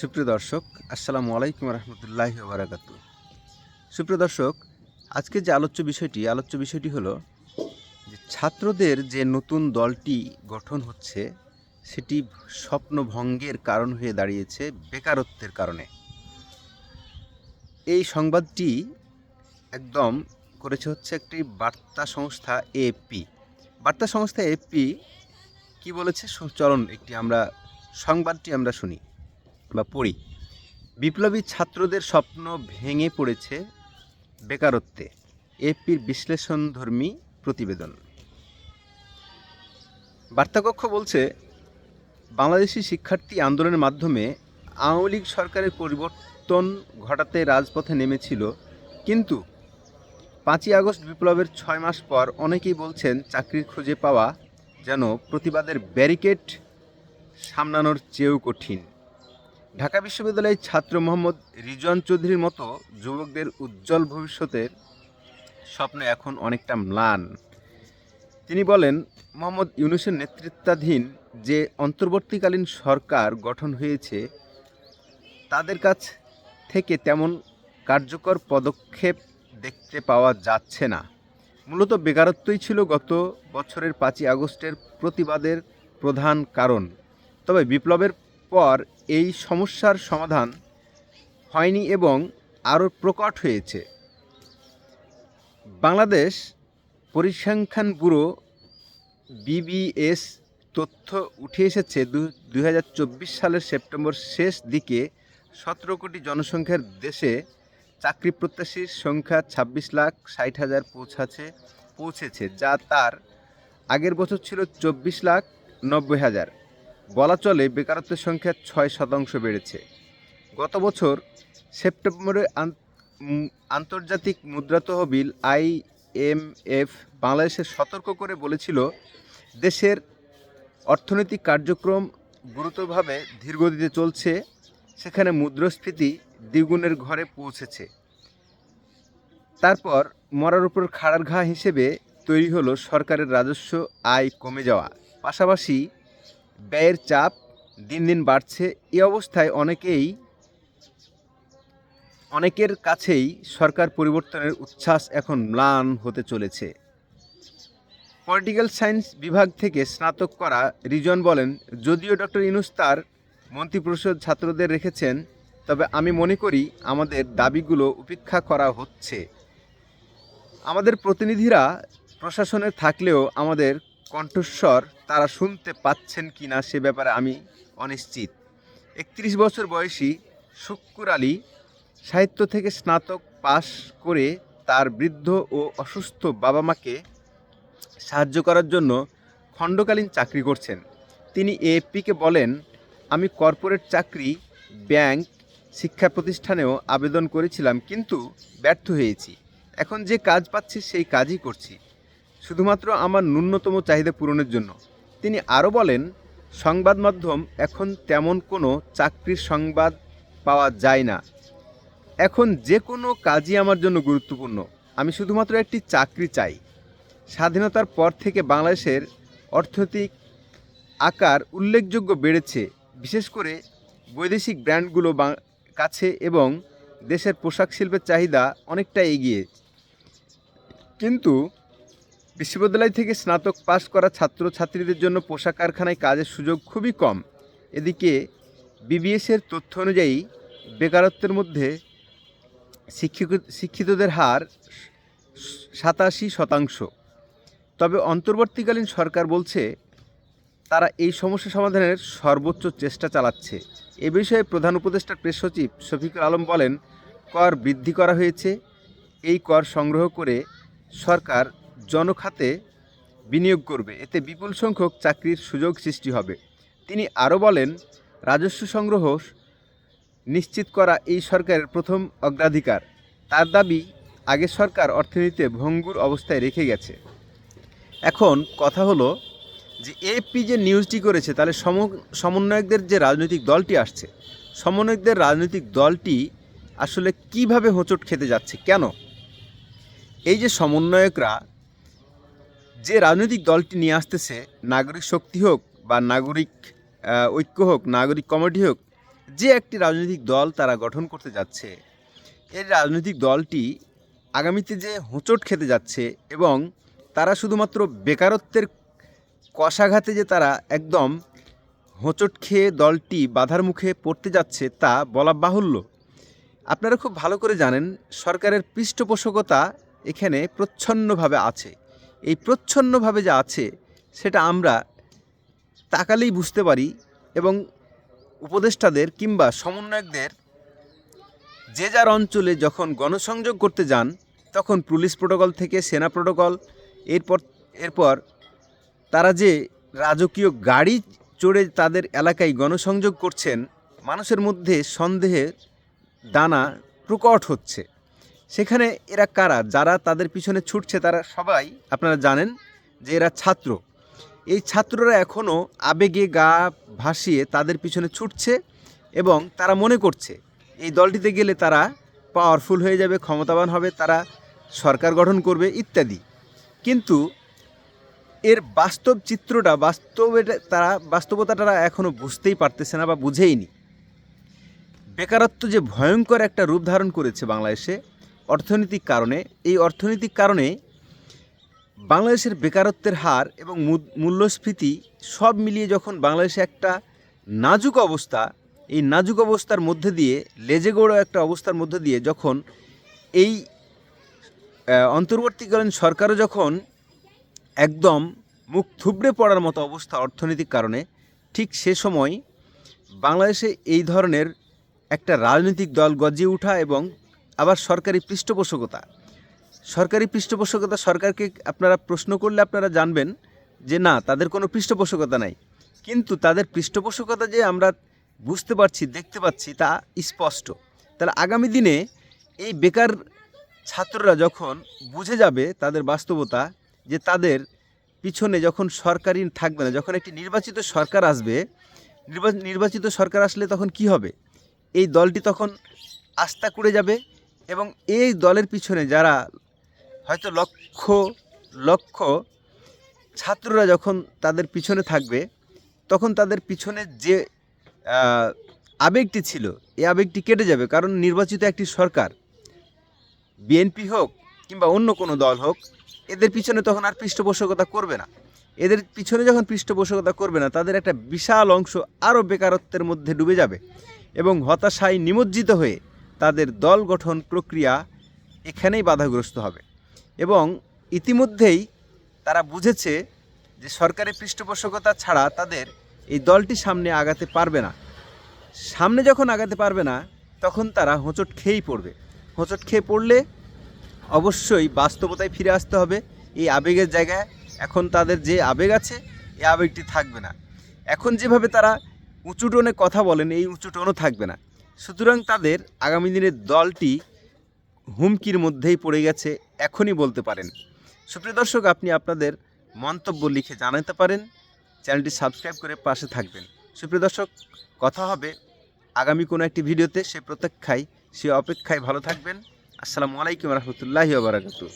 সুপ্রিয় দর্শক, আসসালামু আলাইকুম রহমতুল্লাহ বারাকাতু সুপ্রিয় দর্শক, আজকে যে আলোচ্য বিষয়টি আলোচ্য বিষয়টি হলো যে ছাত্রদের যে নতুন দলটি গঠন হচ্ছে, সেটি স্বপ্নভঙ্গের কারণ হয়ে দাঁড়িয়েছে বেকারত্বের কারণে। এই সংবাদটি একদম করেছে হচ্ছে একটি বার্তা সংস্থা এপি বার্তা সংস্থা এপি কি বলেছে? চলন একটি আমরা, সংবাদটি আমরা শুনি। বা পড়ি। বিপ্লবী ছাত্রদের স্বপ্ন ভেঙে পড়েছে বেকারত্বে। এপির বিশ্লেষণধর্মী প্রতিবেদন। বার্তাকক্ষ বলছে, বাংলাদেশি শিক্ষার্থী আন্দোলনের মাধ্যমে আওয়ামী লীগ সরকারের পরিবর্তন ঘটাতে রাজপথে নেমেছিল, কিন্তু পাঁচই আগস্ট বিপ্লবের ছয় মাস পর অনেকেই বলছেন চাকরির খুঁজে পাওয়া যেন প্রতিবাদের ব্যারিকেড সামলানোর চেয়েও কঠিন। ঢাকা বিশ্ববিদ্যালয়ের ছাত্র মোহাম্মদ রিজওয়ান চৌধুরীর মতো যুবকদের উজ্জ্বল ভবিষ্যতের স্বপ্ন এখন অনেকটা ম্লান। তিনি বলেন, মোহাম্মদ ইউনুসের নেতৃত্বাধীন যে অন্তর্বর্তীকালীন সরকার গঠন হয়েছে, তাদের কাছ থেকে তেমন কার্যকর পদক্ষেপ দেখতে পাওয়া যাচ্ছে না। মূলত বেকারত্বই ছিল গত বছরের পাঁচই আগস্টের প্রতিবাদের প্রধান কারণ। তবে বিপ্লবের পর এই সমস্যার সমাধান হয়নি এবং আরও প্রকট হয়েছে। বাংলাদেশ পরিসংখ্যান ব্যুরো বিবিএস তথ্য উঠে এসেছে দুই সালের সেপ্টেম্বর শেষ দিকে সতেরো কোটি জনসংখ্যার দেশে চাকরি প্রত্যাশীর সংখ্যা ছাব্বিশ লাখ ষাট হাজার পৌঁছাছে পৌঁছেছে, যা তার আগের বছর ছিল চব্বিশ লাখ নব্বই হাজার। বলা চলে বেকারত্বের সংখ্যা ছয় শতাংশ বেড়েছে। গত বছর সেপ্টেম্বরে আন- আন্তর্জাতিক মুদ্রা তহবিল আইএমএফ বাংলাদেশের সতর্ক করে বলেছিল, দেশের অর্থনৈতিক কার্যক্রম গুরুতরভাবে ধীরগতিতে চলছে, সেখানে মুদ্রাস্ফীতি দ্বিগুণের ঘরে পৌঁছেছে। তারপর মরার উপর খাড়ার ঘা হিসেবে তৈরি হলো সরকারের রাজস্ব আয় কমে যাওয়া। পাশাপাশি ব্যয়ের চাপ দিন দিন বাড়ছে এই অবস্থায় অনেকেই, অনেকের কাছেই সরকার পরিবর্তনের উচ্ছ্বাস এখন ম্লান হতে চলেছে। পলিটিক্যাল সায়েন্স বিভাগ থেকে স্নাতক করা রিজন বলেন, যদিও ডক্টর ইনুস তার মন্ত্রিপরিষদ ছাত্রদের রেখেছেন, তবে আমি মনে করি আমাদের দাবিগুলো উপেক্ষা করা হচ্ছে। আমাদের প্রতিনিধিরা প্রশাসনে থাকলেও আমাদের কণ্ঠস্বর তারা শুনতে পাচ্ছেন কি না সে ব্যাপারে আমি অনিশ্চিত। একত্রিশ বছর বয়সী শুক্কুর আলী সাহিত্য থেকে স্নাতক পাশ করে তার বৃদ্ধ ও অসুস্থ বাবা মাকে সাহায্য করার জন্য খণ্ডকালীন চাকরি করছেন। তিনি এএপিকে বলেন, আমি কর্পোরেট চাকরি, ব্যাংক, শিক্ষা প্রতিষ্ঠানেও আবেদন করেছিলাম, কিন্তু ব্যর্থ হয়েছি। এখন যে কাজ পাচ্ছি সেই কাজই করছি। শুধুমাত্র আমার ন্যূনতম চাহিদা পূরণের জন্য। তিনি আরও বলেন, সংবাদ মাধ্যম এখন তেমন কোনো চাকরির সংবাদ পাওয়া যায় না। এখন যে কোনো কাজই আমার জন্য গুরুত্বপূর্ণ। আমি শুধুমাত্র একটি চাকরি চাই। স্বাধীনতার পর থেকে বাংলাদেশের অর্থনৈতিক আকার উল্লেখযোগ্য বেড়েছে, বিশেষ করে বৈদেশিক ব্র্যান্ডগুলো কাছে এবং দেশের পোশাক শিল্পের চাহিদা অনেকটা এগিয়ে। কিন্তু বিশ্ববিদ্যালয় থেকে স্নাতক পাশ করা ছাত্রছাত্রীদের জন্য পোশাক কারখানায় কাজের সুযোগ খুবই কম। এদিকে বিবিএসের তথ্য অনুযায়ী বেকারত্বের মধ্যে শিক্ষিত শিক্ষিতদের হার সাতাশি শতাংশ। তবে অন্তর্বর্তীকালীন সরকার বলছে, তারা এই সমস্যা সমাধানের সর্বোচ্চ চেষ্টা চালাচ্ছে। এ বিষয়ে প্রধান উপদেষ্টা প্রেস সচিব শফিকুল আলম বলেন, কর বৃদ্ধি করা হয়েছে। এই কর সংগ্রহ করে সরকার জনখাতে বিনিয়োগ করবে। এতে বিপুল সংখ্যক চাকরির সুযোগ সৃষ্টি হবে। তিনি আরও বলেন, রাজস্ব সংগ্রহ নিশ্চিত করা এই সরকারের প্রথম অগ্রাধিকার। তার দাবি, আগে সরকার অর্থনীতিতে ভঙ্গুর অবস্থায় রেখে গেছে। এখন কথা হলো যে এপি যে নিউজটি করেছে, তাহলে সম, সমন্বয়কদের যে রাজনৈতিক দলটি আসছে, সমন্বয়কদের রাজনৈতিক দলটি আসলে কীভাবে হোঁচট খেতে যাচ্ছে, কেন? এই যে সমন্বয়করা যে রাজনৈতিক দলটি নিয়ে আসতেছে, নাগরিক শক্তি হোক বা নাগরিক ঐক্য হোক, নাগরিক কমিটি হোক, যে একটি রাজনৈতিক দল তারা গঠন করতে যাচ্ছে, এই রাজনৈতিক দলটি আগামীতে যে হোঁচট খেতে যাচ্ছে এবং তারা শুধুমাত্র বেকারত্বের কষাঘাতে যে তারা একদম হোঁচট খেয়ে দলটি বাধার মুখে পড়তে যাচ্ছে তা বলা বাহুল্য। আপনারা খুব ভালো করে জানেন, সরকারের পৃষ্ঠপোষকতা এখানে প্রচ্ছন্নভাবে আছে। এই প্রচ্ছন্নভাবে যা আছে, সেটা আমরা তাকালেই বুঝতে পারি এবং উপদেষ্টাদের কিংবা সমন্বয়কদের যে যার অঞ্চলে যখন গণসংযোগ করতে যান, তখন পুলিশ প্রোটোকল থেকে সেনা প্রোটোকল, এরপর এরপর তারা যে রাজকীয় গাড়ি চড়ে তাদের এলাকায় গণসংযোগ করছেন, মানুষের মধ্যে সন্দেহের দানা প্রকট হচ্ছে। সেখানে এরা কারা? যারা তাদের পিছনে ছুটছে, তারা সবাই আপনারা জানেন যে এরা ছাত্র। এই ছাত্ররা এখনও আবেগে গা ভাসিয়ে তাদের পিছনে ছুটছে এবং তারা মনে করছে, এই দলটিতে গেলে তারা পাওয়ারফুল হয়ে যাবে, ক্ষমতাবান হবে, তারা সরকার গঠন করবে, ইত্যাদি। কিন্তু এর বাস্তব চিত্রটা বাস্তবে তারা, বাস্তবতাটা এখনও বুঝতেই পারতেছে না বা বুঝেইনি। বেকারত্ব যে ভয়ঙ্কর একটা রূপ ধারণ করেছে বাংলাদেশে অর্থনৈতিক কারণে, এই অর্থনৈতিক কারণে বাংলাদেশের বেকারত্বের হার এবং মূল্যস্ফীতি সব মিলিয়ে যখন বাংলাদেশে একটা নাজুক অবস্থা, এই নাজুক অবস্থার মধ্যে দিয়ে লেজে গোড়ো একটা অবস্থার মধ্যে দিয়ে যখন এই অন্তর্বর্তীকালীন সরকারও যখন একদম মুখ থুবড়ে পড়ার মতো অবস্থা অর্থনৈতিক কারণে, ঠিক সে সময় বাংলাদেশে এই ধরনের একটা রাজনৈতিক দল গজিয়ে ওঠা এবং আবার সরকারি পৃষ্ঠপোষকতা। সরকারি পৃষ্ঠপোষকতা সরকারকে আপনারা প্রশ্ন করলে আপনারা জানবেন যে না, তাদের কোনো পৃষ্ঠপোষকতা নাই। কিন্তু তাদের পৃষ্ঠপোষকতা যে আমরা বুঝতে পারছি, দেখতে পাচ্ছি, তা স্পষ্ট। তাহলে আগামী দিনে এই বেকার ছাত্ররা যখন বুঝে যাবে তাদের বাস্তবতা, যে তাদের পিছনে যখন সরকারি থাকবে না, যখন একটি নির্বাচিত সরকার আসবে, নির্বা- নির্বাচিত সরকার আসলে তখন কি হবে? এই দলটি তখন আস্থা করে যাবে এবং এই দলের পিছনে যারা হয়তো লক্ষ লক্ষ ছাত্ররা যখন তাদের পিছনে থাকবে, তখন তাদের পিছনে যে আবেগটি ছিল, এই আবেগটি কেটে যাবে। কারণ নির্বাচিত একটি সরকার, বিএনপি হোক কিংবা অন্য কোনো দল হোক, এদের পিছনে তখন আর পৃষ্ঠপোষকতা করবে না। এদের পিছনে যখন পৃষ্ঠপোষকতা করবে না, তাদের একটা বিশাল অংশ আরও বেকারত্বের মধ্যে ডুবে যাবে এবং হতাশায় নিমজ্জিত হয়ে তাদের দল গঠন প্রক্রিয়া এখানেই বাধাগ্রস্ত হবে। এবং ইতিমধ্যেই তারা বুঝেছে যে সরকারি পৃষ্ঠপোষকতা ছাড়া তাদের এই দলটি সামনে আগাতে পারবে না। সামনে যখন আগাতে পারবে না, তখন তারা হোঁচট খেয়েই পড়বে। হোঁচট খেয়ে পড়লে অবশ্যই বাস্তবতায় ফিরে আসতে হবে। এই আবেগের জায়গায় এখন তাদের যে আবেগ আছে, এই আবেগটি থাকবে না। এখন যেভাবে তারা উঁচু টোনে কথা বলেন, এই উঁচু টোনও থাকবে না। সুতরাং তাদের আগামী দিনের দলটি হুমকির মধ্যেই পড়ে গেছে, এখনই বলতে পারেন। সুপ্রিয় দর্শক, আপনি আপনাদের মন্তব্য লিখে জানাতে পারেন। চ্যানেলটি সাবস্ক্রাইব করে পাশে থাকবেন। সুপ্রিয় দর্শক, কথা হবে আগামী কোনো একটি ভিডিওতে। সে প্রতীক্ষায় সে অপেক্ষায় ভালো থাকবেন। আসসালামু আলাইকুম রহমতুল্লাহি বারাকাতু